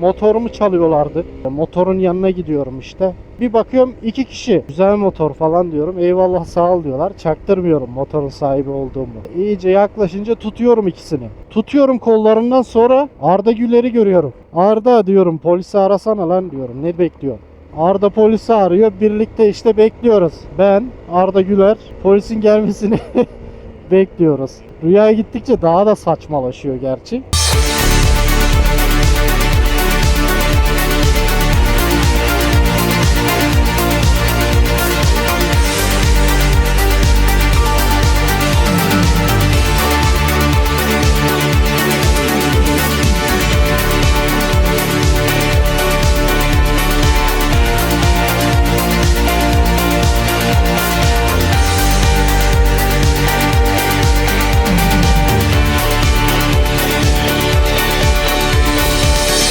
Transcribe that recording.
Motorumu çalıyorlardı. Motorun yanına gidiyorum işte. Bir bakıyorum iki kişi. Güzel motor falan diyorum. Eyvallah sağ ol diyorlar. Çaktırmıyorum motorun sahibi olduğumu. İyice yaklaşınca tutuyorum ikisini. Tutuyorum kollarından sonra Arda Güler'i görüyorum. Arda diyorum polisi arasana lan diyorum. Ne bekliyor? Arda polisi arıyor. Birlikte işte bekliyoruz. Ben, Arda Güler, polisin gelmesini bekliyoruz. Rüya gittikçe daha da saçmalaşıyor gerçi.